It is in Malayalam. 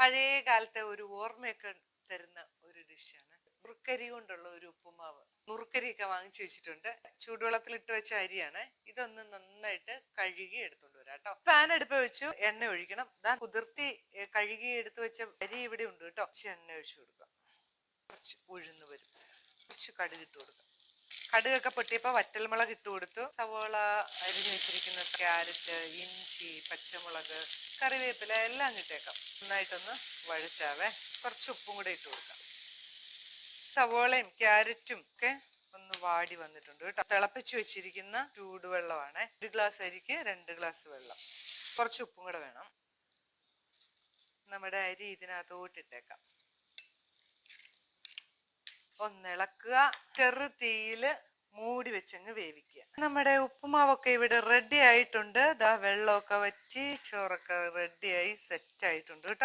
പഴയ കാലത്തെ ഒരു ഓർമ്മയൊക്കെ തരുന്ന ഒരു ഡിഷാണ്. നുറുക്കരി കൊണ്ടുള്ള ഒരു ഉപ്പുമാവ്. നുറുക്കരിയൊക്കെ വാങ്ങിച്ചു വെച്ചിട്ടുണ്ട്. ചൂടുവെള്ളത്തിൽ ഇട്ട് വെച്ച അരിയാണ്. ഇതൊന്ന് നന്നായിട്ട് കഴുകി എടുത്തോണ്ട് വരാം കേട്ടോ. പാൻ അടുപ്പ് വെച്ചു. എണ്ണ ഒഴിക്കണം. ഇതാ കുതിർത്തി കഴുകി എടുത്തു വെച്ച അരി ഇവിടെ ഉണ്ട് കേട്ടോ. കുറച്ച് എണ്ണ ഒഴിച്ചു കൊടുക്കാം. കുറച്ച് ഉഴുന്ന് വരും കുറച്ച് കടുകിട്ട് കൊടുക്കാം. കടുകൊക്കെ പൊട്ടിയപ്പോൾ വറ്റൽമുളക് ഇട്ട് കൊടുത്തു. സവോള അരിഞ്ഞു വെച്ചിരിക്കുന്ന ക്യാരറ്റ് ഇഞ്ചി പച്ചമുളക് കറിവേപ്പില എല്ലാം ഇട്ടേക്കാം. നന്നായിട്ടൊന്ന് വഴറ്റാവേ. കുറച്ച് ഉപ്പും കൂടെ ഇട്ട് കൊടുക്കാം. സവോളയും ക്യാരറ്റും ഒക്കെ ഒന്ന് വാടി വന്നിട്ടുണ്ട് കേട്ടോ. തിളപ്പിച്ച് വെച്ചിരിക്കുന്ന ചൂടുവെള്ളമാണ്. ഒരു ഗ്ലാസ് അരിക്ക് രണ്ട് ഗ്ലാസ് വെള്ളം. കുറച്ച് ഉപ്പും കൂടെ വേണം. നമ്മുടെ അരി ഇതിനകത്തോട്ട് ഇട്ടേക്കാം. ഒന്നിളക്കുക ചെറു തീയിൽ മൂടി വെച്ചങ്ങ് വേവിക്കുക. നമ്മുടെ ഉപ്പുമാവൊക്കെ ഇവിടെ റെഡി ആയിട്ടുണ്ട്. ദാ വെള്ളമൊക്കെ വറ്റി ചോറൊക്കെ റെഡിയായി സെറ്റ് ആയിട്ടുണ്ട് കേട്ടോ.